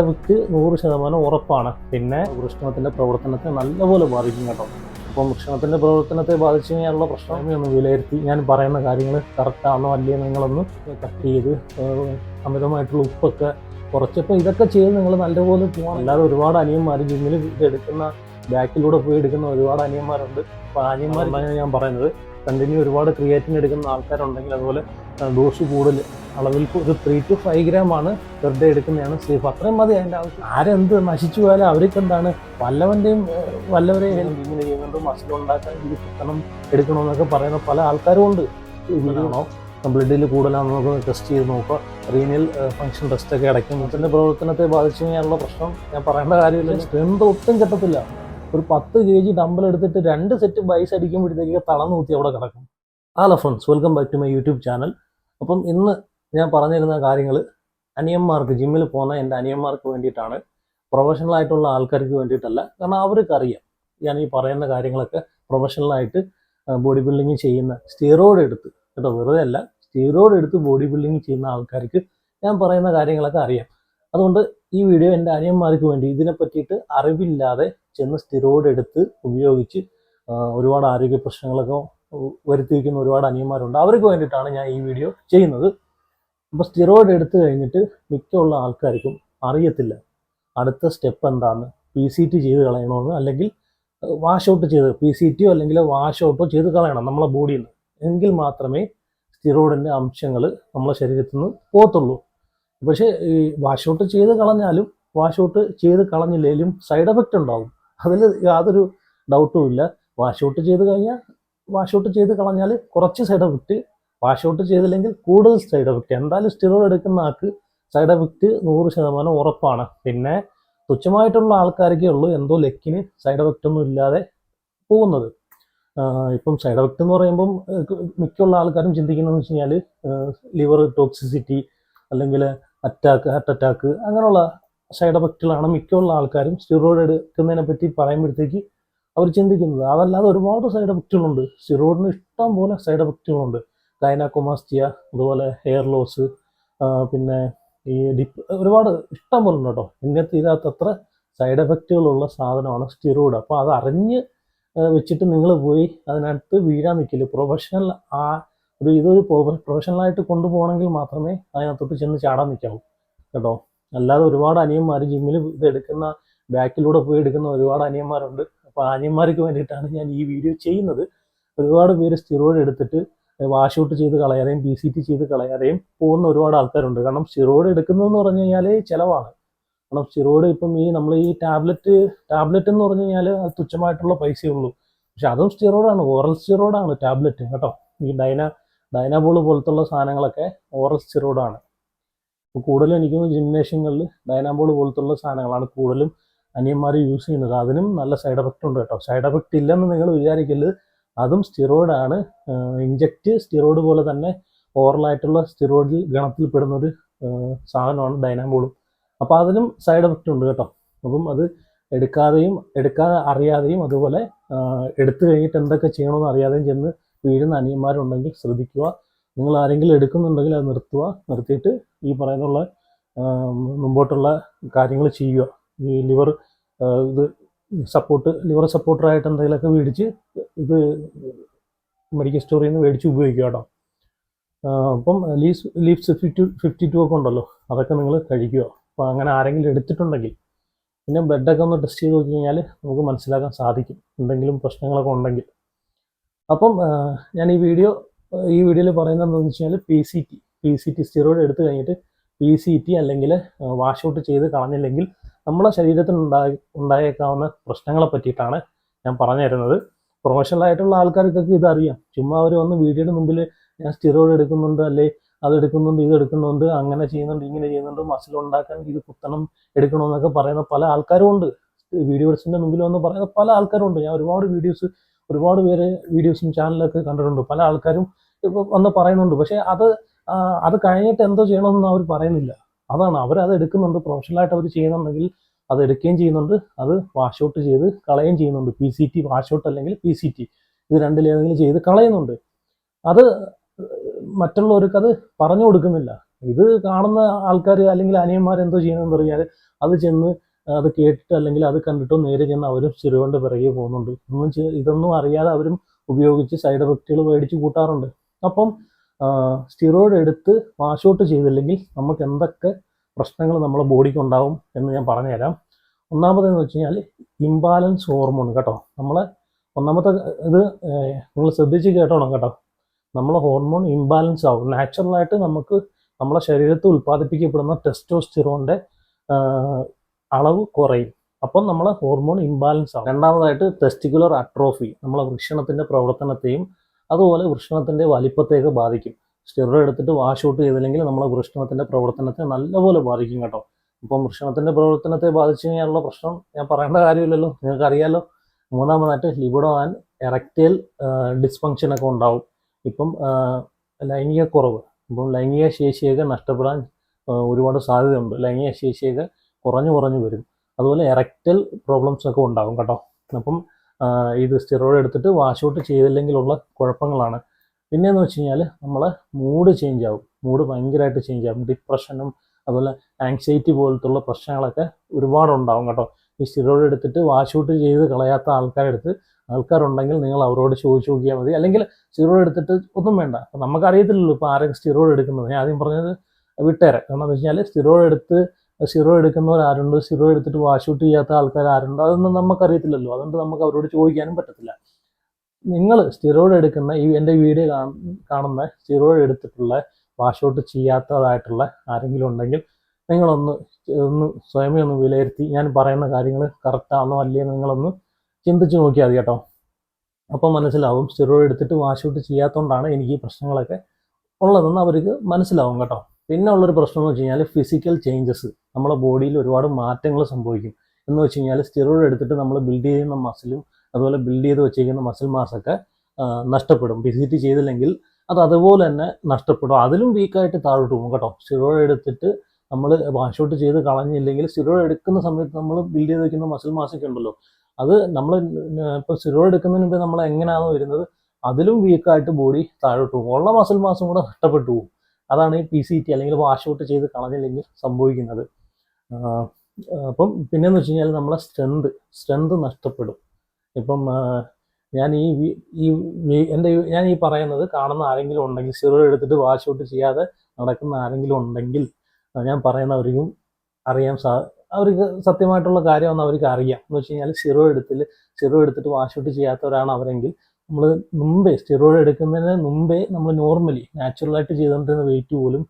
Effect നൂറ് ശതമാനം ഉറപ്പാണ്. പിന്നെ വൃഷ്ണത്തിന്റെ പ്രവർത്തനത്തെ നല്ലപോലെ ബാധിക്കും കേട്ടോ. അപ്പം വൃക്ഷണത്തിന്റെ പ്രവർത്തനത്തെ ബാധിച്ചു കഴിഞ്ഞാലുള്ള പ്രശ്നം ഒന്ന് വിലയിരുത്തി ഞാൻ പറയുന്ന കാര്യങ്ങൾ കറക്റ്റാണോ അല്ലയോ നിങ്ങളൊന്ന് കട്ട് ചെയ്ത് അമിതമായിട്ടുള്ള ഉപ്പൊക്കെ കുറച്ചപ്പോൾ ഇതൊക്കെ ചെയ്ത് നിങ്ങൾ നല്ലപോലെ പോകണം. അല്ലാതെ ഒരുപാട് അനിയന്മാർ ജിമ്മിൽ എടുക്കുന്ന ബാക്കിലൂടെ പോയി എടുക്കുന്ന ഒരുപാട് അനിയന്മാരുണ്ട്. അപ്പോൾ അനിയന്മാരെന്നാണ് ഞാൻ പറയുന്നത് കണ്ടിന്യൂ ഒരുപാട് ക്രിയേറ്റിന് എടുക്കുന്ന ആൾക്കാരുണ്ടെങ്കിൽ അതുപോലെ ഡോസ് കൂടുതൽ അളവിൽ ഒരു ത്രീ ടു ഫൈവ് ഗ്രാം ആണ് പെർ ഡേ എടുക്കുന്നതാണ് സേഫ്. അത്രയും മതി അതിന്റെ ആവശ്യം. ആരെന്ത് നശിച്ചു പോയാലും അവർക്ക് എന്താണ്? വല്ലവന്റെയും വല്ലവരെയും ഇങ്ങനെ ചെയ്യുന്നുണ്ട് മസിൽ ഉണ്ടാക്കാൻ ഇത് കുത്തണം എടുക്കണമെന്നൊക്കെ പറയുന്ന പല ആൾക്കാരും ഉണ്ട്. ഇങ്ങനെയാണോ ബ്ലഡിൽ കൂടുതലാണോ നമുക്ക് ടെസ്റ്റ് ചെയ്ത് നോക്കുക റീനിയൽ ഫംഗ്ഷൻ ടെസ്റ്റ് ഒക്കെ അടയ്ക്കും. മുത്തിന്റെ പ്രവർത്തനത്തെ ബാധിച്ചു കഴിഞ്ഞാലുള്ള പ്രശ്നം ഞാൻ പറയേണ്ട കാര്യമില്ല. സ്ട്രെങ്ത് ഒട്ടും കിട്ടത്തില്ല. ഒരു പത്ത് കെ ജി ഡമ്പൽ എടുത്തിട്ട് രണ്ട് സെറ്റ് ബൈസ് അടിക്കുമ്പോഴത്തേക്ക് തളർന്നു കുത്തി അവിടെ കിടക്കും. ആ friends welcome back to my YouTube channel അപ്പം ഇന്ന് ഞാൻ പറഞ്ഞിരുന്ന കാര്യങ്ങൾ അനിയന്മാർക്ക് ജിമ്മിൽ പോകുന്ന എന്റെ അനിയന്മാർക്ക് വേണ്ടിയിട്ടാണ്. പ്രൊഫഷണൽ ആയിട്ടുള്ള ആൾക്കാർക്ക് വേണ്ടിയിട്ടല്ല. കാരണം അവർക്കറിയാം. ഞാൻ ഈ പറയുന്ന കാര്യങ്ങളൊക്കെ പ്രൊഫഷണലായിട്ട് ബോഡി ബിൽഡിങ് ചെയ്യുന്ന സ്റ്റീറോയിഡ് എടുത്ത് കേട്ടോ വെറുതെ അല്ല സ്റ്റീറോയിഡ് എടുത്ത് ബോഡി ബിൽഡിങ് ചെയ്യുന്ന ആൾക്കാർക്ക് ഞാൻ പറയുന്ന കാര്യങ്ങളൊക്കെ അറിയാം. അതുകൊണ്ട് ഈ വീഡിയോ എന്റെ അനിയന്മാർക്ക് വേണ്ടി ഇതിനെ പറ്റിയിട്ട് അറിവില്ലാതെ ചെന്ന് സ്റ്റീറോയിഡ് എടുത്ത് ഉപയോഗിച്ച് ഒരുപാട് ആരോഗ്യ പ്രശ്നങ്ങളൊക്കെ ഉ- വരുത്തി വയ്ക്കുന്ന ഒരുപാട് അനിയന്മാരുണ്ട്. അവർക്ക് വേണ്ടിയിട്ടാണ് ഞാൻ ഈ വീഡിയോ ചെയ്യുന്നത്. അപ്പോൾ സ്റ്റിറോയിഡ് എടുത്തു കഴിഞ്ഞിട്ട് മിക്കുള്ള ആൾക്കാർക്കും അറിയത്തില്ല അടുത്ത സ്റ്റെപ്പ് എന്താണ് പി സി ടി ചെയ്ത് കളയണമെന്ന് അല്ലെങ്കിൽ വാഷ് ഔട്ട് ചെയ്ത് പി സി ടിയോ അല്ലെങ്കിൽ വാഷ് ഔട്ടോ ചെയ്ത് കളയണം നമ്മളെ ബോഡിയിൽ നിന്ന് എങ്കിൽ മാത്രമേ സ്റ്റിറോയിഡിന്റെ അംശങ്ങൾ നമ്മളെ ശരീരത്തിൽ നിന്ന് പോകത്തുള്ളൂ. പക്ഷേ ഈ വാഷ് ഔട്ട് ചെയ്ത് കളഞ്ഞാലും വാഷ് ഔട്ട് ചെയ്ത് കളഞ്ഞില്ലെങ്കിലും സൈഡ് എഫക്റ്റ് ഉണ്ടാവും. അതിൽ യാതൊരു ഡൗട്ടും ഇല്ല. വാഷ് ഔട്ട് ചെയ്ത് കഴിഞ്ഞാൽ വാഷ് ഔട്ട് ചെയ്ത് കളഞ്ഞാൽ കുറച്ച് സൈഡ് എഫക്റ്റ് വാഷ് ഔട്ട് ചെയ്തില്ലെങ്കിൽ കൂടുതൽ സൈഡ് എഫക്റ്റ് എന്തായാലും സ്റ്റിറോയിഡ് എടുക്കുന്ന ആൾക്ക് സൈഡ് എഫക്റ്റ് നൂറ് ശതമാനം ഉറപ്പാണ്. പിന്നെ തുച്ഛമായിട്ടുള്ള ആൾക്കാരൊക്കെ ഉള്ളൂ എന്തോ ലെക്കിന് സൈഡ് എഫക്റ്റ് ഒന്നും ഇല്ലാതെ പോകുന്നത്. ഇപ്പം സൈഡ് എഫക്റ്റ് എന്ന് പറയുമ്പം മിക്കുള്ള ആൾക്കാരും ചിന്തിക്കുന്നതെന്ന് വെച്ച് കഴിഞ്ഞാൽ ലിവർ ടോക്സിസിറ്റി അല്ലെങ്കിൽ അറ്റാക്ക് ഹാർട്ട് അറ്റാക്ക് അങ്ങനെയുള്ള സൈഡ് എഫക്റ്റുകളാണ് മിക്കുള്ള ആൾക്കാരും സ്റ്റിറോയിഡ് എടുക്കുന്നതിനെ പറ്റി പറയുമ്പോഴത്തേക്ക് ചിന്തിക്കുന്നത്. അതല്ലാതെ ഒരുപാട് സൈഡ് എഫക്റ്റുകളുണ്ട് സിറോയിഡിന് ഇഷ്ടം പോലെ സൈഡ് എഫക്റ്റുകളുണ്ട് ഗൈനാക്കൊമാസ്റ്റിയ അതുപോലെ ഹെയർ ലോസ് പിന്നെ ഈ ഡിപ്പ് ഒരുപാട് ഇഷ്ടം പോലെ ഉണ്ട് കേട്ടോ. ഇന്നത്തെ തീരാത്തത്ര സൈഡ് എഫക്റ്റുകളുള്ള സാധനമാണ് സ്റ്റിറോയിഡ്. അപ്പോൾ അത് അറിഞ്ഞ് വെച്ചിട്ട് നിങ്ങൾ പോയി അതിനകത്ത് വീഴാൻ നിൽക്കില്ല പ്രൊഫഷണൽ ആ ഒരു ഇതൊരു പ്രൊഫഷണലായിട്ട് കൊണ്ടുപോകണമെങ്കിൽ മാത്രമേ അതിനകത്തോട്ട് ചെന്ന് ചാടാൻ നിൽക്കാവൂ കേട്ടോ. അല്ലാതെ ഒരുപാട് അനിയന്മാർ ജിമ്മിൽ ഇത് എടുക്കുന്ന ബാക്കിലൂടെ പോയി എടുക്കുന്ന ഒരുപാട് അനിയന്മാരുണ്ട്. അപ്പോൾ ആര്യന്മാർക്ക് വേണ്ടിയിട്ടാണ് ഞാൻ ഈ വീഡിയോ ചെയ്യുന്നത്. ഒരുപാട് പേര് സ്റ്റിറോയിഡ് എടുത്തിട്ട് വാഷ് ഔട്ട് ചെയ്ത് കളയാതെയും ബി സി ടി ചെയ്ത് കളയാതെയും പോകുന്ന ഒരുപാട് ആൾക്കാരുണ്ട്. കാരണം സ്റ്റിറോയിഡ് എടുക്കുന്നതെന്ന് പറഞ്ഞു കഴിഞ്ഞാൽ ചിലവാണ്. കാരണം സ്റ്റിറോയിഡ് ഇപ്പം ഈ നമ്മൾ ഈ ടാബ്ലറ്റ് ടാബ്ലറ്റ് എന്ന് പറഞ്ഞു കഴിഞ്ഞാൽ അത് തുച്ഛമായിട്ടുള്ള പൈസയേ ഉള്ളൂ പക്ഷെ അതും സ്റ്റിറോയിഡാണ് ഓറൽ സ്റ്റിറോയിഡാണ് ടാബ്ലറ്റ് കേട്ടോ. ഈ ഡൈന ഡൈനാബോൾ പോലത്തുള്ള സാധനങ്ങളൊക്കെ ഓറൽ സ്റ്റിറോയിഡാണ് കൂടുതലും എനിക്ക് ജിംനേഷ്യങ്ങളിൽ ഡൈനാബോൾ പോലത്തുള്ള സാധനങ്ങളാണ് കൂടുതലും അനിയന്മാർ യൂസ് ചെയ്യുന്നത്. അതിനും നല്ല സൈഡ് എഫക്റ്റ് ഉണ്ട് കേട്ടോ. സൈഡ് എഫക്റ്റ് ഇല്ലെന്ന് നിങ്ങൾ വിചാരിക്കരുത്. അതും സ്റ്റിറോയിഡാണ് ഇഞ്ചക്റ്റ് സ്റ്റിറോയിഡ് പോലെ തന്നെ ഓറലായിട്ടുള്ള സ്റ്റിറോയിഡിൽ ഗണത്തിൽപ്പെടുന്ന ഒരു ആഹ് സാധനമാണ് ഡൈനാമോളും അപ്പോൾ അതിനും സൈഡ് എഫക്റ്റ് ഉണ്ട് കേട്ടോ. അപ്പം അത് എടുക്കാതെയും എടുക്കാതെ അറിയാതെയും അതുപോലെ എടുത്തു കഴിഞ്ഞിട്ട് എന്തൊക്കെ ചെയ്യണമെന്ന് അറിയാതെയും ചെന്ന് വീഴുന്ന അനിയന്മാരുണ്ടെങ്കിൽ ശ്രദ്ധിക്കുക. നിങ്ങൾ ആരെങ്കിലും എടുക്കുന്നുണ്ടെങ്കിൽ അത് നിർത്തുക. നിർത്തിയിട്ട് ഈ പറയുന്നുള്ള മുമ്പോട്ടുള്ള കാര്യങ്ങൾ ചെയ്യുക. ഈ ലിവർ ഇത് സപ്പോർട്ട് ലിവർ സപ്പോർട്ടറായിട്ട് എന്തെങ്കിലുമൊക്കെ മേടിച്ച് ഇത് മെഡിക്കൽ സ്റ്റോറിൽ നിന്ന് മേടിച്ച് ഉപയോഗിക്കുക കേട്ടോ. അപ്പം ലീസ് ലീഫ്സ് ഫിഫ്റ്റി ഫിഫ്റ്റി ടു ഒക്കെ ഉണ്ടല്ലോ അതൊക്കെ നിങ്ങൾ കഴിക്കുക. അപ്പോൾ അങ്ങനെ ആരെങ്കിലും എടുത്തിട്ടുണ്ടെങ്കിൽ പിന്നെ ബെഡൊക്കെ ഒന്ന് ടെസ്റ്റ് ചെയ്ത് നോക്കി കഴിഞ്ഞാൽ നമുക്ക് മനസ്സിലാക്കാൻ സാധിക്കും എന്തെങ്കിലും പ്രശ്നങ്ങളൊക്കെ ഉണ്ടെങ്കിൽ. അപ്പം ഞാൻ ഈ വീഡിയോ ഈ വീഡിയോയിൽ പറയുന്നത് എന്താണെന്ന് വെച്ച് കഴിഞ്ഞാൽ P C T P C T steroid എടുത്തു കഴിഞ്ഞിട്ട് പി സി ടി അല്ലെങ്കിൽ വാഷ് ഔട്ട് ചെയ്ത് കളഞ്ഞില്ലെങ്കിൽ നമ്മളെ ശരീരത്തിൽ ഉണ്ടായി ഉണ്ടായേക്കാവുന്ന പ്രശ്നങ്ങളെ പറ്റിയിട്ടാണ് ഞാൻ പറഞ്ഞു തരുന്നത്. പ്രൊഫഷണൽ ആയിട്ടുള്ള ആൾക്കാർക്കൊക്കെ ഇതറിയാം. ചുമ്മാ അവർ വന്ന് വീഡിയോയുടെ മുമ്പിൽ ഞാൻ സ്റ്റിറോയിഡ് എടുക്കുന്നുണ്ട് അല്ലെ? അത് എടുക്കുന്നുണ്ട് ഇത് എടുക്കുന്നുണ്ട് അങ്ങനെ ചെയ്യുന്നുണ്ട് ഇങ്ങനെ ചെയ്യുന്നുണ്ട് മസിൽ ഉണ്ടാക്കാൻ ഇത് കുത്തണം എടുക്കണമെന്നൊക്കെ പറയുന്ന പല ആൾക്കാരും ഉണ്ട്. വീഡിയോസിന്റെ മുമ്പിൽ വന്ന് പറയുന്ന പല ആൾക്കാരും ഉണ്ട്. ഞാൻ ഒരുപാട് വീഡിയോസ് ഒരുപാട് പേര് വീഡിയോസും ചാനലൊക്കെ കണ്ടിട്ടുണ്ട്. പല ആൾക്കാരും ഇപ്പോൾ വന്ന് പറയുന്നുണ്ട്. പക്ഷേ അത് അത് കഴിഞ്ഞിട്ട് എന്തോ ചെയ്യണമെന്ന് അവർ പറയുന്നില്ല. അതാണ്. അവരത് എടുക്കുന്നുണ്ട്. പ്രൊഫഷണലായിട്ട് അവർ ചെയ്യുന്നുണ്ടെങ്കിൽ അത് എടുക്കുകയും ചെയ്യുന്നുണ്ട്. അത് വാഷ് ഔട്ട് ചെയ്ത് കളയുകയും ചെയ്യുന്നുണ്ട്. P C T wash out അല്ലെങ്കിൽ പി സി ടി ഇത് രണ്ടിലേതെങ്കിലും ചെയ്ത് കളയുന്നുണ്ട്. അത് മറ്റുള്ളവർക്ക് അത് പറഞ്ഞു കൊടുക്കുന്നില്ല. ഇത് കാണുന്ന ആൾക്കാർ അല്ലെങ്കിൽ അനിയന്മാർ എന്തോ ചെയ്യണമെന്ന് പറഞ്ഞാൽ അത് ചെന്ന് അത് കേട്ടിട്ട് അല്ലെങ്കിൽ അത് കണ്ടിട്ടോ നേരെ ചെന്ന് അവരും ചെറുകൊണ്ട് പിറകെ പോകുന്നുണ്ട്. ഇതൊന്നും ഇതൊന്നും അറിയാതെ അവരും ഉപയോഗിച്ച് സൈഡ് എഫക്റ്റുകൾ മേടിച്ച് കൂട്ടാറുണ്ട്. അപ്പം സ്റ്റിറോയിഡ് എടുത്ത് വാഷ് ഔട്ട് ചെയ്തില്ലെങ്കിൽ നമുക്ക് എന്തൊക്കെ പ്രശ്നങ്ങൾ നമ്മുടെ ബോഡിക്ക് ഉണ്ടാവും എന്ന് ഞാൻ പറഞ്ഞുതരാം. ഒന്നാമതെന്ന് വെച്ച് കഴിഞ്ഞാൽ ഇംബാലൻസ് ഹോർമോൺ കേട്ടോ. നമ്മൾ ഒന്നാമത്തെ ഇത് നിങ്ങൾ ശ്രദ്ധിച്ച് കേട്ടോണം കേട്ടോ. നമ്മളെ ഹോർമോൺ ഇംബാലൻസ് ആവും. നാച്ചുറലായിട്ട് നമുക്ക് നമ്മളെ ശരീരത്തിൽ ഉൽപ്പാദിപ്പിക്കപ്പെടുന്ന ടെസ്റ്റോസ്റ്റിറോണിന്റെ അളവ് കുറയും. അപ്പം നമ്മളെ ഹോർമോൺ ഇംബാലൻസ് ആവും. രണ്ടാമതായിട്ട് ടെസ്റ്റിക്കുലർ അട്രോഫി നമ്മളെ വൃക്ഷണത്തിന്റെ പ്രവർത്തനത്തെയും അതുപോലെ വൃഷണത്തിന്റെ വലിപ്പത്തേക്ക് ബാധിക്കും. സ്റ്റിറോയിഡ് എടുത്തിട്ട് വാഷ് ഔട്ട് ചെയ്തില്ലെങ്കിൽ നമ്മളെ വൃഷണത്തിന്റെ പ്രവർത്തനത്തെ നല്ലപോലെ ബാധിക്കും കേട്ടോ. ഇപ്പം വൃഷണത്തിന്റെ പ്രവർത്തനത്തെ ബാധിച്ചു കഴിഞ്ഞാലുള്ള പ്രശ്നം ഞാൻ പറയേണ്ട കാര്യമില്ലല്ലോ. നിങ്ങൾക്ക് അറിയാലോ മൂന്നാമതായിട്ട് ലിബിഡോ ആൻഡ് എറക്റ്റൈൽ ഡിസ്ഫങ്ഷൻ ഒക്കെ ഉണ്ടാവും. ഇപ്പം ലൈംഗിക കുറവ്. ഇപ്പം ലൈംഗിക ശേഷിയൊക്കെ നഷ്ടപ്പെടാൻ ഒരുപാട് സാധ്യതയുണ്ട്. ലൈംഗിക ശേഷിയൊക്കെ കുറഞ്ഞു കുറഞ്ഞു വരും. അതുപോലെ എറക്റ്റൽ പ്രോബ്ലംസ് ഒക്കെ ഉണ്ടാകും കേട്ടോ. അപ്പം ഇത് സ്റ്റിറോയിഡ് എടുത്തിട്ട് വാഷ് ഔട്ട് ചെയ്തില്ലെങ്കിലുള്ള കുഴപ്പങ്ങളാണ്. പിന്നെയെന്ന് വെച്ച് കഴിഞ്ഞാൽ നമ്മളെ മൂഡ് ചേഞ്ച് ആവും. മൂഡ് ഭയങ്കരമായിട്ട് ചേഞ്ച് ആവും. ഡിപ്രഷനും അതുപോലെ ആങ്സൈറ്റി പോലത്തുള്ള പ്രശ്നങ്ങളൊക്കെ ഒരുപാടുണ്ടാവും കേട്ടോ. ഈ സ്റ്റിറോയിഡ് എടുത്തിട്ട് വാഷ് ഔട്ട് ചെയ്ത് കളയാത്ത ആൾക്കാരെടുത്ത് ആൾക്കാരുണ്ടെങ്കിൽ നിങ്ങൾ അവരോട് ചോദിച്ചു നോക്കിയാൽ മതി. അല്ലെങ്കിൽ സ്റ്റിറോയിഡ് എടുത്തിട്ട് ഒന്നും വേണ്ട. നമുക്കറിയത്തില്ലല്ലോ ഇപ്പോൾ ആരൊക്കെ സ്റ്റിറോയിഡ് എടുക്കുന്നത്. ഞാൻ ആദ്യം പറഞ്ഞത് വിട്ടേരെ. കാരണം എന്ന് വെച്ച് കഴിഞ്ഞാൽ സ്റ്റിറോയിഡ് എടുത്ത് സ്റ്റിറോയിഡ് എടുക്കുന്നവർ ആരുണ്ട്? സീറോ എടുത്തിട്ട് വാഷ് ഔട്ട് ചെയ്യാത്ത ആൾക്കാർ ആരുണ്ട്? അതൊന്നും നമുക്കറിയത്തില്ലല്ലോ. അതുകൊണ്ട് നമുക്ക് അവരോട് ചോദിക്കാനും പറ്റത്തില്ല. നിങ്ങൾ സ്റ്റിറോയിഡ് എടുക്കുന്ന ഈ എന്റെ വീഡിയോ കാണുന്ന സ്റ്റിറോയിഡ് എടുത്തിട്ടുള്ള വാഷ് ഔട്ട് ചെയ്യാത്തതായിട്ടുള്ള ആരെങ്കിലും ഉണ്ടെങ്കിൽ നിങ്ങളൊന്ന് ഒന്ന് സ്വയമേ ഒന്ന് വിലയിരുത്തി ഞാൻ പറയുന്ന കാര്യങ്ങൾ കറക്റ്റാണോ അല്ലേ നിങ്ങളൊന്ന് ചിന്തിച്ച് നോക്കിയാൽ മതി കേട്ടോ. അപ്പോൾ മനസ്സിലാവും. സ്റ്റിറോയിഡ് എടുത്തിട്ട് വാഷ് ഔട്ട് ചെയ്യാത്തതുകൊണ്ടാണ് എനിക്ക് ഈ പ്രശ്നങ്ങളൊക്കെ ഉള്ളതെന്ന് അവർക്ക് മനസ്സിലാവും കേട്ടോ. പിന്നെ ഉള്ളൊരു പ്രശ്നം എന്ന് വെച്ച് കഴിഞ്ഞാൽ ഫിസിക്കൽ ചേഞ്ചസ് നമ്മുടെ ബോഡിയിൽ ഒരുപാട് മാറ്റങ്ങൾ സംഭവിക്കും. എന്ന് വെച്ച് കഴിഞ്ഞാൽ സ്റ്റിറോയിഡ് എടുത്തിട്ട് നമ്മൾ ബിൽഡ് ചെയ്യുന്ന മസിലും അതുപോലെ ബിൽഡ് ചെയ്ത് വെച്ചിരിക്കുന്ന മസിൽ മാസൊക്കെ നഷ്ടപ്പെടും. വിസിറ്റ് ചെയ്തില്ലെങ്കിൽ അത് അതുപോലെ തന്നെ നഷ്ടപ്പെടും. അതിലും വീക്കായിട്ട് താഴോട്ട് പോകും കേട്ടോ. സ്റ്റിറോയിഡ് എടുത്തിട്ട് നമ്മൾ വാഷ് ഔട്ട് ചെയ്ത് കളഞ്ഞില്ലെങ്കിൽ സ്റ്റിറോയിഡ് എടുക്കുന്ന സമയത്ത് നമ്മൾ ബിൽഡ് ചെയ്ത് വെക്കുന്ന മസിൽ മാസൊക്കെ ഉണ്ടല്ലോ. അത് നമ്മൾ ഇപ്പോൾ സ്റ്റിറോയിഡ് എടുക്കുന്നതിന് മുമ്പ് നമ്മൾ എങ്ങനെയാണോ വരുന്നത് അതിലും വീക്കായിട്ട് ബോഡി താഴോട്ട് പോകും. ഉള്ള മസിൽ മാസം കൂടെ നഷ്ടപ്പെട്ടു പോകും. അതാണ് ഈ പി സി ടി അല്ലെങ്കിൽ വാഷ് ഔട്ട് ചെയ്ത് കളഞ്ഞില്ലെങ്കിൽ സംഭവിക്കുന്നത്. അപ്പം പിന്നെന്ന് വെച്ച് കഴിഞ്ഞാൽ നമ്മളെ സ്ട്രെങ്ത് സ്ട്രെങ്ത് നഷ്ടപ്പെടും. ഇപ്പം ഞാൻ ഈ ഈ എന്റെ ഞാൻ ഈ പറയുന്നത് കാണുന്ന ആരെങ്കിലും ഉണ്ടെങ്കിൽ സീറോ എടുത്തിട്ട് വാഷ് ഔട്ട് ചെയ്യാതെ നടക്കുന്ന ആരെങ്കിലും ഉണ്ടെങ്കിൽ ഞാൻ പറയുന്നവർക്കും അറിയാൻ സാ അവർക്ക് സത്യമായിട്ടുള്ള കാര്യമെന്ന് അവർക്ക് അറിയാം. എന്ന് വെച്ച് കഴിഞ്ഞാൽ സീറോ എടുത്തിൽ സീറോ എടുത്തിട്ട് വാഷ് ഔട്ട് ചെയ്യാത്തവരാണ് അവരെങ്കിൽ നമ്മൾ മുമ്പേ സ്റ്റിറോയിഡ് എടുക്കുന്നതിന് മുമ്പേ നമ്മൾ നോർമലി നാച്ചുറലായിട്ട് ചെയ്തുകൊണ്ടിരുന്ന വെയിറ്റ് പോലും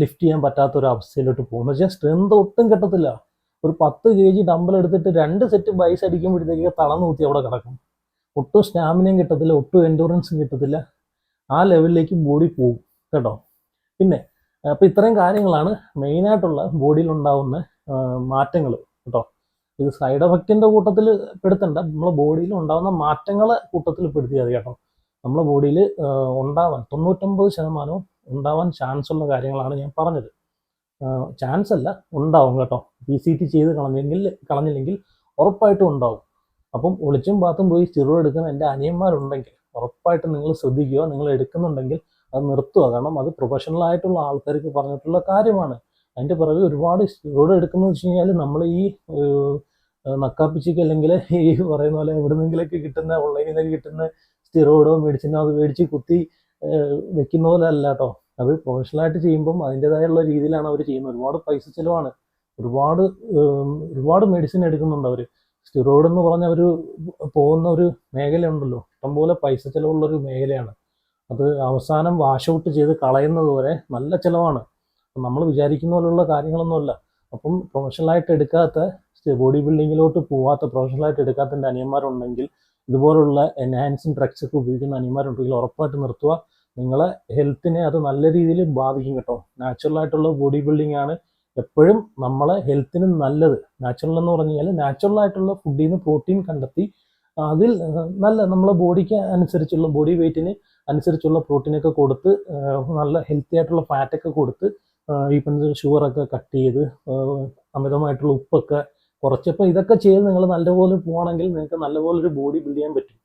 ലിഫ്റ്റ് ചെയ്യാൻ പറ്റാത്ത ഒരു അവസ്ഥയിലോട്ട് പോകും വെച്ചാൽ സ്ട്രെങ്ത് ഒട്ടും കിട്ടത്തില്ല. ഒരു പത്ത് കെ ജി ഡമ്പൽ എടുത്തിട്ട് രണ്ട് സെറ്റ് ബൈസ് അടിക്കുമ്പോഴത്തേക്ക് തളർന്നു ഊത്തി അവിടെ കിടക്കും. ഒട്ടും സ്റ്റാമിനയും കിട്ടത്തില്ല ഒട്ടും എൻഡുറൻസും കിട്ടത്തില്ല. ആ ലെവലിലേക്ക് ബോഡി പോകും കേട്ടോ. പിന്നെ അപ്പം ഇത്രയും കാര്യങ്ങളാണ് മെയിനായിട്ടുള്ള ബോഡിയിൽ ഉണ്ടാവുന്ന മാറ്റങ്ങൾ കേട്ടോ. ഇത് സൈഡ് എഫക്റ്റിന്റെ കൂട്ടത്തിൽ പെടുത്തണ്ട. നമ്മളെ ബോഡിയിൽ ഉണ്ടാകുന്ന മാറ്റങ്ങളെ കൂട്ടത്തിൽ പെടുത്തിയാൽ കേട്ടോ. നമ്മളെ ബോഡിയിൽ ഉണ്ടാവാൻ തൊണ്ണൂറ്റൊമ്പത് ശതമാനവും ഉണ്ടാവാൻ ചാൻസ് ഉള്ള കാര്യങ്ങളാണ് ഞാൻ പറഞ്ഞത്. ചാൻസ് അല്ല ഉണ്ടാവും കേട്ടോ. പി സി ടി ചെയ്ത് കളഞ്ഞെങ്കിൽ കളഞ്ഞില്ലെങ്കിൽ ഉറപ്പായിട്ടും ഉണ്ടാവും. അപ്പം ഒളിച്ചും പാത്തും പോയി സ്റ്റിറോയിഡ് എടുക്കുന്ന എന്റെ അനിയന്മാരുണ്ടെങ്കിൽ ഉറപ്പായിട്ടും നിങ്ങൾ ശ്രദ്ധിക്കുക. നിങ്ങൾ എടുക്കുന്നുണ്ടെങ്കിൽ അത് നിർത്തുക. കാരണം അത് പ്രൊഫഷണൽ ആയിട്ടുള്ള ആൾക്കാർക്ക് പറഞ്ഞിട്ടുള്ള കാര്യമാണ്. അതിന്റെ പിറകെ ഒരുപാട് സ്റ്റിറോയിഡ് എടുക്കുന്നത് വെച്ച് കഴിഞ്ഞാൽ നമ്മൾ ഈ നക്കാപ്പിച്ചിക്ക് അല്ലെങ്കിൽ ഈ പറയുന്ന പോലെ എവിടുന്നെങ്കിലൊക്കെ കിട്ടുന്ന ഓൺലൈനിൽ നിന്നൊക്കെ കിട്ടുന്ന സ്റ്റിറോയിഡോ മെഡിസിനോ അത് മേടിച്ച് കുത്തി വെക്കുന്ന പോലെ അല്ല കേട്ടോ. അത് പ്രൊഫഷണലായിട്ട് ചെയ്യുമ്പം അതിന്റെതായുള്ള രീതിയിലാണ് അവർ ചെയ്യുന്നത്. ഒരുപാട് പൈസ ചിലവാണ്. ഒരുപാട് ഒരുപാട് മെഡിസിൻ എടുക്കുന്നുണ്ട് അവർ സ്റ്റിറോയിഡ് എന്ന് പറഞ്ഞ ഒരു പോകുന്ന ഒരു മേഖലയുണ്ടല്ലോ. ഇഷ്ടംപോലെ പൈസ ചിലവുള്ളൊരു മേഖലയാണ്. അത് അവസാനം വാഷ് ഔട്ട് ചെയ്ത് കളയുന്നത് വരെ നല്ല ചിലവാണ്. നമ്മൾ വിചാരിക്കുന്ന പോലുള്ള കാര്യങ്ങളൊന്നുമല്ല. അപ്പം പ്രൊഫഷണലായിട്ട് എടുക്കാത്ത ബോഡി ബിൽഡിങ്ങിലോട്ട് പോവാത്ത പ്രൊഫഷണലായിട്ട് എടുക്കാത്ത അനിയന്മാരുണ്ടെങ്കിൽ ഇതുപോലുള്ള എൻഹാൻസിങ് ഡ്രഗ്സ് ഒക്കെ ഉപയോഗിക്കുന്ന അനിയന്മാരുണ്ടെങ്കിൽ ഉറപ്പായിട്ട് നിർത്തുക. നിങ്ങളെ ഹെൽത്തിനെ അത് നല്ല രീതിയിൽ ബാധിക്കും കേട്ടോ. നാച്ചുറൽ ആയിട്ടുള്ള ബോഡി ബിൽഡിംഗ് ആണ് എപ്പോഴും നമ്മളെ ഹെൽത്തിന് നല്ലത്. നാച്ചുറൽ എന്ന് പറഞ്ഞു കഴിഞ്ഞാൽ നാച്ചുറൽ ആയിട്ടുള്ള ഫുഡിൽ നിന്ന് പ്രോട്ടീൻ കണ്ടെത്തി അതിൽ നല്ല നമ്മളെ ബോഡിക്ക് അനുസരിച്ചുള്ള ബോഡി വെയിറ്റിന് അനുസരിച്ചുള്ള പ്രോട്ടീനൊക്കെ കൊടുത്ത് നല്ല ഹെൽത്തി ആയിട്ടുള്ള ഫാറ്റൊക്കെ കൊടുത്ത് ഈ പറഞ്ഞ ഷുഗറൊക്കെ കട്ട് ചെയ്ത് അമിതമായിട്ടുള്ള ഉപ്പൊക്കെ കുറച്ചപ്പോൾ ഇതൊക്കെ ചെയ്ത് നിങ്ങൾ നല്ലപോലെ പോകണമെങ്കിൽ നിങ്ങൾക്ക് നല്ലപോലെ ഒരു ബോഡി ബിൽഡ് ചെയ്യാൻ പറ്റും.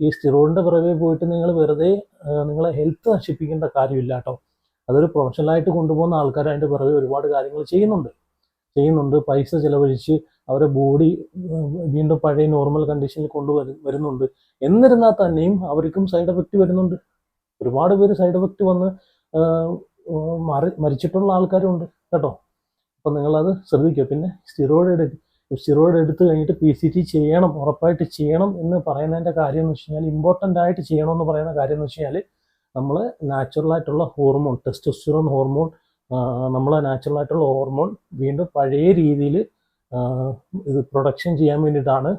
ഈ സ്റ്റിറോയിഡിന്റെ പുറകെ പോയിട്ട് നിങ്ങൾ വെറുതെ നിങ്ങളെ ഹെൽത്ത് നശിപ്പിക്കേണ്ട കാര്യമില്ല കേട്ടോ അതൊരു പ്രൊഫഷണലായിട്ട് കൊണ്ടുപോകുന്ന ആൾക്കാർ അതിന്റെ പുറകെ ഒരുപാട് കാര്യങ്ങൾ ചെയ്യുന്നുണ്ട്. ചെയ്യുന്നുണ്ട്. പൈസ ചിലവഴിച്ച് അവരെ ബോഡി വീണ്ടും പഴയ നോർമൽ കണ്ടീഷനിൽ കൊണ്ടുവരു വരുന്നുണ്ട്. എന്നിരുന്നാൽ തന്നെയും അവർക്കും സൈഡ് എഫക്റ്റ് വരുന്നുണ്ട്. ഒരുപാട് പേര് സൈഡ് എഫക്റ്റ് വന്ന് മറി മരിച്ചിട്ടുള്ള ആൾക്കാരുണ്ട് കേട്ടോ. അപ്പം നിങ്ങളത് ശ്രദ്ധിക്കുക. പിന്നെ സ്റ്റിറോയിഡ് എടുക്കുക. സ്റ്റിറോയിഡ് എടുത്തു കഴിഞ്ഞിട്ട് പി സി ടി ചെയ്യണം ഉറപ്പായിട്ട് ചെയ്യണം എന്ന് പറയുന്നതിന്റെ കാര്യം എന്ന് വെച്ച് കഴിഞ്ഞാൽ ഇമ്പോർട്ടന്റ് ആയിട്ട് ചെയ്യണം എന്ന് പറയുന്ന കാര്യം എന്ന് വെച്ച് കഴിഞ്ഞാൽ നമ്മൾ നാച്ചുറലായിട്ടുള്ള ഹോർമോൺ ടെസ്റ്റോസ്റ്റിറോൺ ഹോർമോൺ നമ്മളെ നാച്ചുറലായിട്ടുള്ള ഹോർമോൺ വീണ്ടും പഴയ രീതിയിൽ ഇത് പ്രൊഡക്ഷൻ ചെയ്യാൻ വേണ്ടിയിട്ടാണ്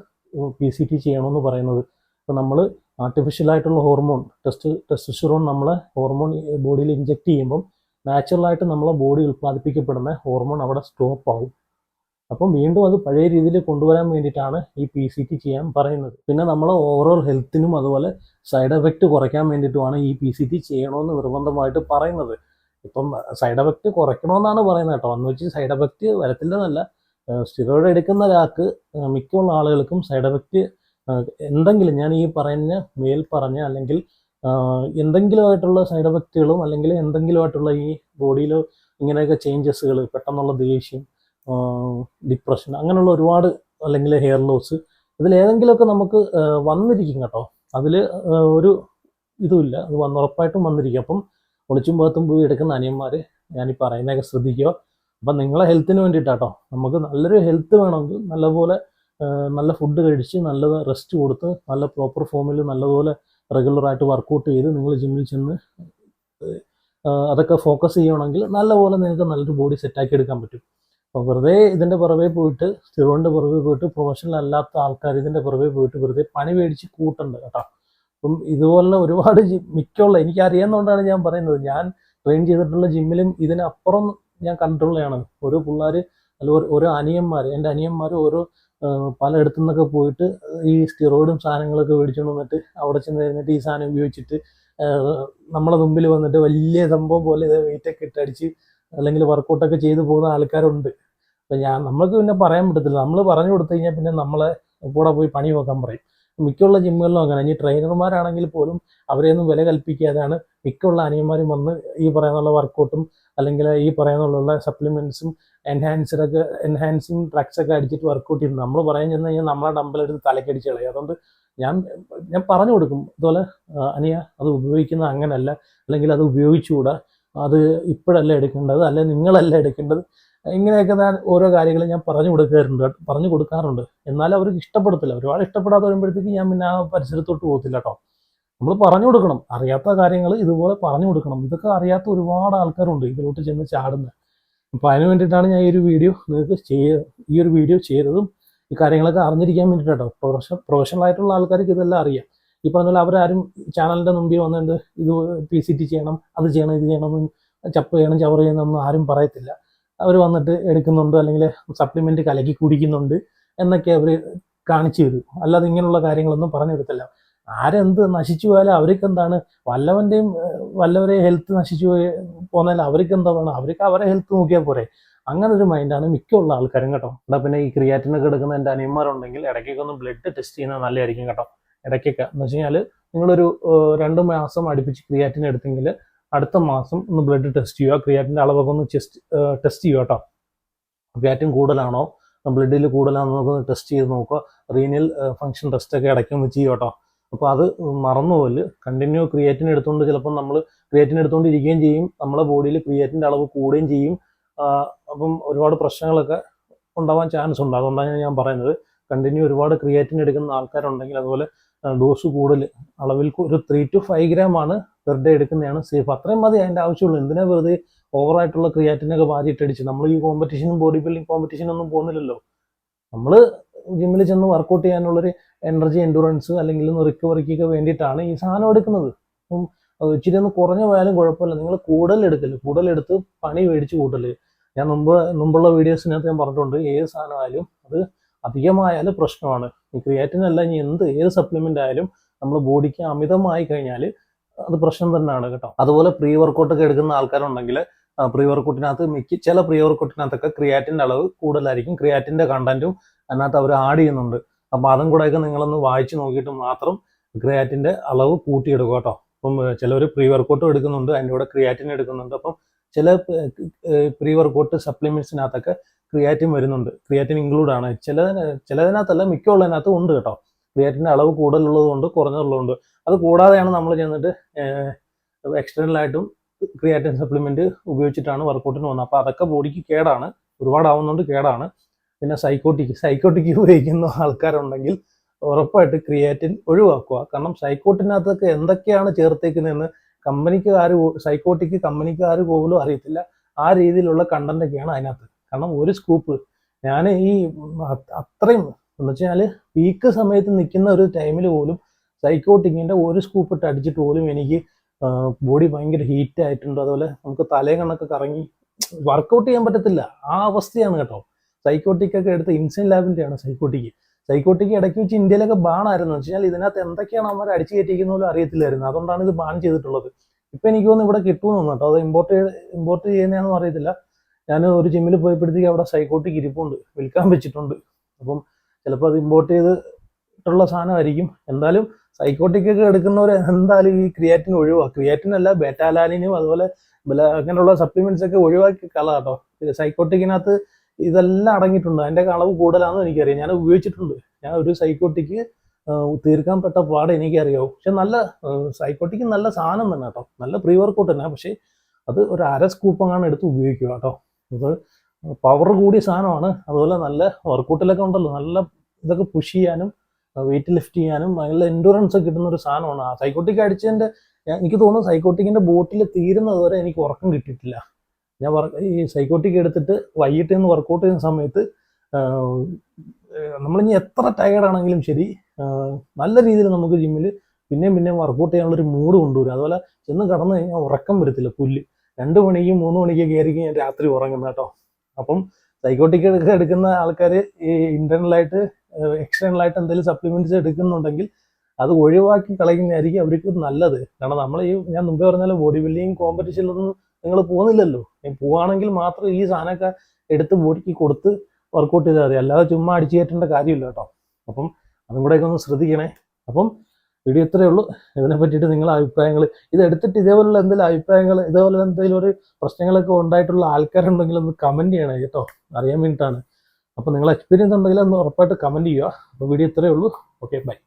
പി സി ടി ചെയ്യണമെന്ന് പറയുന്നത്. അപ്പോൾ നമ്മൾ ആർട്ടിഫിഷ്യലായിട്ടുള്ള ഹോർമോൺ ടെസ്റ്റ് ടെസ്റ്റോസ്റ്റിറോൺ നമ്മളെ ഹോർമോൺ ബോഡിയിൽ ഇഞ്ചെക്ട് ചെയ്യുമ്പം നാച്ചുറലായിട്ട് നമ്മളെ ബോഡി ഉൽപ്പാദിപ്പിക്കപ്പെടുന്ന ഹോർമോൺ അവിടെ സ്റ്റോപ്പ് ആവും. അപ്പം വീണ്ടും അത് പഴയ രീതിയിൽ കൊണ്ടുവരാൻ വേണ്ടിയിട്ടാണ് ഈ പി സി ടി ചെയ്യാൻ പറയുന്നത്. പിന്നെ നമ്മളെ ഓവറോൾ ഹെൽത്തിനും അതുപോലെ സൈഡ് എഫക്റ്റ് കുറയ്ക്കാൻ വേണ്ടിയിട്ടുമാണ് ഈ പി സി ടി ചെയ്യണമെന്ന് നിർബന്ധമായിട്ട് പറയുന്നത്. ഇപ്പം സൈഡ് എഫക്റ്റ് കുറയ്ക്കണമെന്നാണ് പറയുന്നത് കേട്ടോ. എന്ന് വെച്ച് സൈഡ് എഫക്റ്റ് വരത്തില്ലെന്നല്ല. സ്റ്റിറോയിഡ് എടുക്കുന്ന ഒരാൾക്ക് മിക്കുള്ള ആളുകൾക്കും സൈഡ് എഫക്റ്റ് എന്തെങ്കിലും ഞാൻ ഈ പറഞ്ഞ മേൽ പറഞ്ഞ അല്ലെങ്കിൽ എന്തെങ്കിലുമായിട്ടുള്ള സൈഡ് എഫക്റ്റുകളും അല്ലെങ്കിൽ എന്തെങ്കിലുമായിട്ടുള്ള ഈ ബോഡിയിൽ ഇങ്ങനെയൊക്കെ ചേഞ്ചസുകൾ പെട്ടെന്നുള്ള ദേഷ്യം ഡിപ്രഷൻ അങ്ങനെയുള്ള ഒരുപാട് അല്ലെങ്കിൽ ഹെയർ ലോസ് ഇതിലേതെങ്കിലുമൊക്കെ നമുക്ക് വന്നിരിക്കും കേട്ടോ. അതിൽ ഒരു ഇതുമില്ല. അത് വന്ന് ഉറപ്പായിട്ടും വന്നിരിക്കും. അപ്പം ഒളിച്ചും പുറത്തും പോയി എടുക്കുന്ന അനിയന്മാർ ഈ പറയുന്നതൊക്കെ ശ്രദ്ധിക്കുക. അപ്പം നിങ്ങളെ ഹെൽത്തിന് വേണ്ടിയിട്ടാട്ടോ നമുക്ക് നല്ലൊരു ഹെൽത്ത് വേണമെങ്കിൽ നല്ലപോലെ നല്ല ഫുഡ് കഴിച്ച് നല്ല റെസ്റ്റ് കൊടുത്ത് നല്ല പ്രോപ്പർ ഫോമിൽ നല്ലപോലെ റെഗുലറായിട്ട് വർക്കൗട്ട് ചെയ്ത് നിങ്ങൾ ജിമ്മിൽ ചെന്ന് അതൊക്കെ ഫോക്കസ് ചെയ്യണമെങ്കിൽ നല്ലപോലെ നിങ്ങൾക്ക് നല്ലൊരു ബോഡി സെറ്റാക്കി എടുക്കാൻ പറ്റും. അപ്പോൾ വെറുതെ ഇതിന്റെ പുറകെ പോയിട്ട് സ്ഥിരോണിന്റെ പുറകെ പോയിട്ട് പ്രൊഫഷണൽ അല്ലാത്ത ആൾക്കാർ ഇതിന്റെ പുറകെ പോയിട്ട് വെറുതെ പണി മേടിച്ച് കൂട്ടുണ്ട് കേട്ടോ. അപ്പം ഇതുപോലെ ഒരുപാട് മിക്കുള്ള എനിക്ക് അറിയാവുന്നതുകൊണ്ടാണ് ഞാൻ പറയുന്നത്. ഞാൻ ട്രെയിൻ ചെയ്തിട്ടുള്ള ജിമ്മിലും ഇതിനപ്പുറം ഞാൻ കണ്ടിട്ടുള്ളതാണ് ഓരോ പിള്ളേർ അല്ല ഓരോ- അനിയന്മാർ എന്റെ അനിയന്മാർ ഓരോ പലയിടത്തു നിന്നൊക്കെ പോയിട്ട് ഈ സ്റ്റിറോയിഡും സാധനങ്ങളൊക്കെ മേടിച്ചുകൊണ്ട് വന്നിട്ട് അവിടെ ചെന്ന് കഴിഞ്ഞിട്ട് ഈ സാധനം ഉപയോഗിച്ചിട്ട് നമ്മളെ മുമ്പിൽ വന്നിട്ട് വലിയ സംഭവം പോലെ ഇത് വെയിറ്റൊക്കെ ഇട്ടടിച്ച് അല്ലെങ്കിൽ വർക്കൗട്ടൊക്കെ ചെയ്തു പോകുന്ന ആൾക്കാരുണ്ട്. അപ്പം ഞാൻ നമ്മൾക്ക് പിന്നെ പറയാൻ പറ്റത്തില്ല. നമ്മൾ പറഞ്ഞു കൊടുത്തു കഴിഞ്ഞാൽ പിന്നെ നമ്മളെ കൂടെ പോയി പണി നോക്കാൻ പറയും. മിക്കുള്ള ജിമ്മുകളിലും അങ്ങനെ ഇനി ട്രെയിനർമാരാണെങ്കിൽ പോലും അവരെയൊന്നും വില കൽപ്പിക്കാതെയാണ് മിക്കുള്ള അനിയന്മാരും വന്ന് ഈ പറയുന്നുള്ള വർക്കൗട്ടും അല്ലെങ്കിൽ ഈ പറയുന്നുള്ള സപ്ലിമെന്റ്സും എൻഹാൻസറൊക്കെ എൻഹാൻസിങ് ഡ്രഗ്സ് ഒക്കെ അടിച്ചിട്ട് വർക്കൗട്ട് ചെയ്യുന്നു നമ്മൾ പറയാൻ ചെന്ന് കഴിഞ്ഞാൽ നമ്മളെ ഡമ്പലെടുത്ത് തലക്കടിച്ച് കളയും. അതുകൊണ്ട് ഞാൻ ഞാൻ പറഞ്ഞു കൊടുക്കും. ഇതുപോലെ അനിയ അത് ഉപയോഗിക്കുന്നത് അങ്ങനല്ല. അല്ലെങ്കിൽ അത് ഉപയോഗിച്ചുകൂടാ. അത് ഇപ്പോഴല്ല എടുക്കേണ്ടത് അല്ലെ നിങ്ങളല്ല എടുക്കേണ്ടത്? ഇങ്ങനെയൊക്കെ ഞാൻ ഓരോ കാര്യങ്ങൾ ഞാൻ പറഞ്ഞു കൊടുക്കാറുണ്ട് പറഞ്ഞു കൊടുക്കാറുണ്ട്. എന്നാലും അവർക്ക് ഇഷ്ടപ്പെടത്തില്ല. ഒരുപാട് ഇഷ്ടപ്പെടാതെ വരുമ്പോഴത്തേക്ക് ഞാൻ പിന്നെ ആ പരിസരത്തോട്ട് പോകത്തില്ല കേട്ടോ. നമ്മൾ പറഞ്ഞു കൊടുക്കണം. അറിയാത്ത കാര്യങ്ങൾ ഇതുപോലെ പറഞ്ഞു കൊടുക്കണം. ഇതൊക്കെ അറിയാത്ത ഒരുപാട് ആൾക്കാരുണ്ട് ഇതിലോട്ട് ചെന്ന് ചാടുന്നത്. അപ്പോൾ അതിന് വേണ്ടിയിട്ടാണ് ഞാൻ ഈ ഒരു വീഡിയോ നിങ്ങൾക്ക് ചെയ്യ ഈ ഒരു വീഡിയോ ചെയ്തതും ഈ കാര്യങ്ങളൊക്കെ അറിഞ്ഞിരിക്കാൻ വേണ്ടിയിട്ടോ പ്രൊഫഷൻ പ്രൊഫഷണൽ ആയിട്ടുള്ള ആൾക്കാർക്ക് ഇതെല്ലാം അറിയാം. ഈ പറഞ്ഞ പോലെ അവരാരും ചാനലിന്റെ മുമ്പിൽ വന്നിട്ട് ഇത് പി സി ടി ചെയ്യണം അത് ചെയ്യണം ഇത് ചെയ്യണം ചപ്പ് ചെയ്യണം ചവർ ചെയ്യണം എന്നൊന്നും ആരും പറയത്തില്ല. അവർ വന്നിട്ട് എടുക്കുന്നുണ്ട് അല്ലെങ്കിൽ സപ്ലിമെന്റ് കലക്കി കുടിക്കുന്നുണ്ട് എന്നൊക്കെ അവർ കാണിച്ചു തരും. അല്ലാതെ ഇങ്ങനെയുള്ള കാര്യങ്ങളൊന്നും പറഞ്ഞു തരത്തില്ല. ആരെന്ത് നശിച്ചു പോയാലും അവർക്ക് എന്താണ് വല്ലവന്റെയും ഏഹ്, വല്ലവരെ ഹെൽത്ത് നശിച്ചു പോയി പോന്നാൽ അവർക്ക് എന്താ വേണം? അവർക്ക് അവരെ ഹെൽത്ത് നോക്കിയാൽ പോരെ. അങ്ങനെ ഒരു മൈൻഡാണ് മിക്കുള്ള ആൾക്കാരും കേട്ടോ. എന്നാ പിന്നെ ഈ ക്രിയാറ്റിനൊക്കെ എടുക്കുന്ന എന്റെ അനിയന്മാരുണ്ടെങ്കിൽ ഇടയ്ക്കൊക്കെ ഒന്ന് ബ്ലഡ് ടെസ്റ്റ് ചെയ്യുന്നത് നല്ലതായിരിക്കും കേട്ടോ. ഇടയ്ക്കൊക്കെ. എന്ന് വെച്ച് കഴിഞ്ഞാൽ നിങ്ങളൊരു രണ്ട് മാസം അടുപ്പിച്ച് ക്രിയാറ്റിൻ എടുത്തെങ്കിൽ അടുത്ത മാസം ഒന്ന് ബ്ലഡ് ടെസ്റ്റ് ചെയ്യുക. ക്രിയാറ്റിന്റെ അളവൊക്കെ ഒന്ന് ചെസ്റ്റ് ടെസ്റ്റ് ചെയ്യുക കേട്ടോ. ക്രിയാറ്റിൻ കൂടുതലാണോ? ബ്ലഡിൽ കൂടുതലാണോ നമുക്കൊന്ന് ടെസ്റ്റ് ചെയ്ത് നോക്കുക. റീനിയൽ ഫങ്ഷൻ ടെസ്റ്റൊക്കെ ഇടയ്ക്കൊന്ന് ചെയ്യുക കേട്ടോ. അപ്പോൾ അത് മറന്നുപോലെ കണ്ടിന്യൂ ക്രിയാറ്റിൻ എടുത്തുകൊണ്ട് ചിലപ്പോൾ നമ്മൾ ക്രിയേറ്റിൻ എടുത്തുകൊണ്ടിരിക്കുകയും ചെയ്യും. നമ്മളെ ബോഡിയിൽ ക്രിയേറ്റിന്റെ അളവ് കൂടുകയും ചെയ്യും. അപ്പം ഒരുപാട് പ്രശ്നങ്ങളൊക്കെ ഉണ്ടാവാൻ ചാൻസ് ഉണ്ട്. അതുകൊണ്ടാണ് ഞാൻ പറയുന്നത്. കണ്ടിന്യൂ ഒരുപാട് ക്രിയാറ്റിൻ എടുക്കുന്ന ആൾക്കാരുണ്ടെങ്കിൽ അതുപോലെ ഡോസ് കൂടുതൽ അളവിൽ ഒരു ത്രീ ടു ഫൈവ് ഗ്രാം ആണ് പെർ ഡേ എടുക്കുന്നതാണ് സേഫ്. അത്രയും മതി അതിന്റെ ആവശ്യമുള്ളൂ. എന്തിനാ വെറുതെ ഓവറായിട്ടുള്ള ക്രിയാറ്റിനൊക്കെ വാരിയിട്ടടിച്ച്? നമ്മൾ ഈ കോമ്പറ്റീഷനും ബോഡി ബിൽഡിംഗ് കോമ്പറ്റീഷനും ഒന്നും പോകുന്നില്ലല്ലോ. നമ്മൾ ജിമ്മിൽ ചെന്ന് വർക്കൗട്ട് ചെയ്യാനുള്ളൊരു എനർജി എൻഡുറൻസ് അല്ലെങ്കിൽ റിക്കവറിക്കൊക്കെ വേണ്ടിയിട്ടാണ് ഈ സാധനം എടുക്കുന്നത്. അപ്പം ഇച്ചിരി ഒന്ന് കുറഞ്ഞു പോയാലും കുഴപ്പമില്ല. നിങ്ങൾ കൂടുതൽ എടുക്കൽ. കൂടുതൽ എടുത്ത് പണി മേടിച്ച് കൂട്ടൽ. ഞാൻ മുമ്പ് മുമ്പുള്ള വീഡിയോസിനകത്ത് ഞാൻ പറഞ്ഞിട്ടുണ്ട്. ഏത് സാധനമായാലും അത് അധികമായാലും പ്രശ്നമാണ്. ഈ ക്രിയാറ്റിൻ അല്ല ഇനി എന്ത് ഏത് സപ്ലിമെന്റ് ആയാലും നമ്മൾ ബോഡിക്ക് അമിതമായി കഴിഞ്ഞാൽ അത് പ്രശ്നം തന്നെയാണ് കേട്ടോ. അതുപോലെ പ്രീ വർക്കൗട്ട് ഒക്കെ എടുക്കുന്ന ആൾക്കാരുണ്ടെങ്കിൽ പ്രീ വർക്കൗട്ടിനകത്ത് മിക്ക ചില പ്രീ വർക്കൗട്ടിനകത്തൊക്കെ ക്രിയാറ്റിന്റെ അളവ് കൂടുതലായിരിക്കും. ക്രിയാറ്റിന്റെ കണ്ടന്റും അതിനകത്ത് അവർ ആഡ് ചെയ്യുന്നുണ്ട്. അപ്പം അതും കൂടെയൊക്കെ നിങ്ങളൊന്ന് വായിച്ചു നോക്കിയിട്ട് മാത്രം ക്രിയാറ്റിന്റെ അളവ് കൂട്ടിയെടുക്കുക കേട്ടോ. അപ്പം ചിലർ പ്രീ വർക്കൗട്ടും എടുക്കുന്നുണ്ട് അതിന്റെ കൂടെ ക്രിയാറ്റിൻ എടുക്കുന്നുണ്ട്. അപ്പം ചില പ്രീ വർക്കൗട്ട് സപ്ലിമെന്റ്സിനകത്തൊക്കെ ക്രിയാറ്റിൻ വരുന്നുണ്ട്. ക്രിയാറ്റിൻ ഇൻക്ലൂഡ് ആണ്. ചില ചിലതിനകത്തല്ല മിക്കുള്ളതിനകത്ത് ഉണ്ട് കേട്ടോ. ക്രിയാറ്റിന്റെ അളവ് കൂടുതലുള്ളതുകൊണ്ട് കുറഞ്ഞുള്ളതുകൊണ്ട് അത് കൂടാതെയാണ് നമ്മൾ ചെന്നിട്ട് എക്സ്റ്റേണൽ ആയിട്ടും ക്രിയാറ്റിൻ സപ്ലിമെന്റ് ഉപയോഗിച്ചിട്ടാണ് വർക്കൗട്ടിന് പോകുന്നത് അപ്പോൾ അതൊക്കെ ബോഡിക്ക് കേടാണ്. ഒരുപാടാവുന്നതുകൊണ്ട് കേടാണ്. പിന്നെ സൈക്കോട്ടിക് സൈക്കോട്ടിക് ഉപയോഗിക്കുന്ന ആൾക്കാരുണ്ടെങ്കിൽ ഉറപ്പായിട്ട് ക്രിയാറ്റിൻ ഒഴിവാക്കുക. കാരണം സൈക്കോട്ടിനകത്തൊക്കെ എന്തൊക്കെയാണ് ചേർത്തേക്കുന്നതെന്ന് ആര് സൈക്കോട്ടിക്ക് കമ്പനിക്കാർ പോലും അറിയത്തില്ല. ആ രീതിയിലുള്ള കണ്ടന്റ് ഒക്കെയാണ് അതിനകത്ത്. കാരണം ഒരു സ്കൂപ്പ് ഞാൻ ഈ അത്രയും എന്ന് വെച്ചാൽ പീക്ക് സമയത്ത് നിൽക്കുന്ന ഒരു ടൈമിൽ പോലും സൈക്കോട്ടിങ്ങിന്റെ ഒരു സ്കൂപ്പ് ഇട്ട് അടിച്ചിട്ട് പോലും എനിക്ക് ബോഡി ഭയങ്കര ഹീറ്റ് ആയിട്ടുണ്ട്. അതുപോലെ നമുക്ക് തലയും കണ്ണൊക്കെ കറങ്ങി വർക്കൗട്ട് ചെയ്യാൻ പറ്റത്തില്ല. ആ അവസ്ഥയാണ് കേട്ടോ. സൈക്കോട്ടിക് ഒക്കെ എടുത്ത ഇൻസൈൻ ലാബിന്റെയാണ് സൈക്കോട്ടിക്ക് സൈക്കോട്ടിക്ക് ഇടയ്ക്ക് വെച്ച് ഇന്ത്യയിലൊക്കെ ബാണായിരുന്നു വെച്ചാൽ ഇതിനകത്ത് എന്തൊക്കെയാണ് അവർ അടിച്ചു കയറ്റിക്കുന്ന പോലും അറിയത്തില്ലായിരുന്നു. അതുകൊണ്ടാണ് ഇത് ബാൻ ചെയ്തിട്ടുള്ളത്. ഇപ്പം എനിക്ക് തോന്നുന്നു ഇവിടെ കിട്ടുമെന്ന് കേട്ടോ. അത് ഇമ്പോർട്ട് ഇമ്പോർട്ട് ചെയ്യുന്നതാണെന്ന് അറിയത്തില്ല. ഞാൻ ഒരു ജിമ്മിൽ പോയപ്പോഴത്തേക്ക് അവിടെ സൈക്കോട്ടിക് ഇരിപ്പുണ്ട് വിൽക്കാൻ വെച്ചിട്ടുണ്ട്. അപ്പം ചിലപ്പോൾ അത് ഇമ്പോർട്ട് ചെയ്തിട്ടുള്ള സാധനമായിരിക്കും. എന്തായാലും സൈക്കോട്ടിക് ഒക്കെ എടുക്കുന്നവർ എന്തായാലും ഈ ക്രിയാറ്റിൻ ഒഴിവാക്കുക ക്രിയാറ്റിൻ അല്ല ബെറ്റാലാലിനും അതുപോലെ അങ്ങനെയുള്ള സപ്ലിമെന്റ്സ് ഒക്കെ ഒഴിവാക്കി കള കേട്ടോ സൈക്കോട്ടിക്കിനകത്ത് ഇതെല്ലാം അടങ്ങിയിട്ടുണ്ട്. അതിന്റെ അളവ് കൂടുതലാണെന്ന് എനിക്കറിയാം. ഞാൻ ഉപയോഗിച്ചിട്ടുണ്ട്. ഞാൻ ഒരു സൈക്കോട്ടിക്ക് തീർക്കാൻ പെട്ട പാട് എനിക്കറിയാവും. പക്ഷെ നല്ല സൈക്കോട്ടിക്ക് നല്ല സാധനം തന്നെ കേട്ടോ. നല്ല പ്രീ വർക്കൗട്ട് തന്നെ. പക്ഷേ അത് ഒരു അര സ്കൂപ്പ് അങ്ങാണ് എടുത്ത് ഉപയോഗിക്കുക കേട്ടോ. അത് പവർ കൂടിയ സാധനമാണ്. അതുപോലെ നല്ല വർക്കൗട്ടിലൊക്കെ ഉണ്ടല്ലോ. നല്ല ഇതൊക്കെ പുഷ് ചെയ്യാനും വെയിറ്റ് ലിഫ്റ്റ് ചെയ്യാനും നല്ല എൻഡുറൻസ് കിട്ടുന്ന ഒരു സാധനമാണ്. ആ സൈക്കോട്ടിക് അടിച്ചതിന്റെ എനിക്ക് തോന്നുന്നു സൈക്കോട്ടിക്കിന്റെ ബോട്ടിൽ തീരുന്നത് വരെ എനിക്ക് ഉറക്കം കിട്ടിയിട്ടില്ല. ഞാൻ ഈ സൈക്കോട്ടിക് എടുത്തിട്ട് വൈകിട്ട് നിന്ന് വർക്കൗട്ട് ചെയ്യുന്ന സമയത്ത് നമ്മളിനി എത്ര ടയേർഡാണെങ്കിലും ശരി നല്ല രീതിയിൽ നമുക്ക് ജിമ്മിൽ പിന്നെയും പിന്നെയും വർക്കൗട്ട് ചെയ്യാനുള്ളൊരു മൂഡ് കൊണ്ടുവരും. അതുപോലെ ചെന്ന് കടന്നു കഴിഞ്ഞാൽ ഉറക്കം വരത്തില്ല പുല്ല്. രണ്ട് മണിക്കും മൂന്ന് മണിക്ക് കയറിക്കും ഞാൻ രാത്രി ഉറങ്ങുന്ന കേട്ടോ. അപ്പം സൈക്കോട്ടിക് എടുക്കുന്ന ആൾക്കാർ ഈ ഇന്റേണലായിട്ട് എക്സ്റ്റേണലായിട്ട് എന്തെങ്കിലും സപ്ലിമെന്റ്സ് എടുക്കുന്നുണ്ടെങ്കിൽ അത് ഒഴിവാക്കി കളയുന്നതായിരിക്കും അവർക്ക് നല്ലത്. കാരണം നമ്മൾ ഈ ഞാൻ മുമ്പേ പറഞ്ഞാലും ബോഡി ബിൽഡിങ് കോമ്പറ്റീഷനിലൊന്നും നിങ്ങൾ പോകുന്നില്ലല്ലോ. പോവാണെങ്കിൽ മാത്രം ഈ സാധനമൊക്കെ എടുത്ത് ബോഡിക്ക് കൊടുത്ത് വർക്കൗട്ട് ചെയ്താൽ മതി. അല്ലാതെ ചുമ്മാ അടിച്ചു കയറ്റേണ്ട കാര്യമില്ല കേട്ടോ. അപ്പം അതും കൂടെയൊക്കെ ഒന്ന് ശ്രദ്ധിക്കണേ. അപ്പം വീഡിയോ ഇത്രയേ ഉള്ളൂ. ഇതിനെ പറ്റിയിട്ട് നിങ്ങളുടെ അഭിപ്രായങ്ങൾ ഇത് എടുത്തിട്ട് ഇതേപോലുള്ള എന്തെങ്കിലും അഭിപ്രായങ്ങൾ ഇതേപോലെ എന്തെങ്കിലും ഒരു പ്രശ്നങ്ങളൊക്കെ ഉണ്ടായിട്ടുള്ള ആൾക്കാരുണ്ടെങ്കിൽ ഒന്ന് കമന്റ് ചെയ്യണേ കേട്ടോ. അറിയാൻ വേണ്ടിയിട്ടാണ്. അപ്പോൾ നിങ്ങൾ എക്സ്പീരിയൻസ് ഉണ്ടെങ്കിൽ ഒന്ന് ഉറപ്പായിട്ട് കമന്റ് ചെയ്യുക. അപ്പോൾ വീഡിയോ ഇത്രയേ ഉള്ളൂ. Okay bye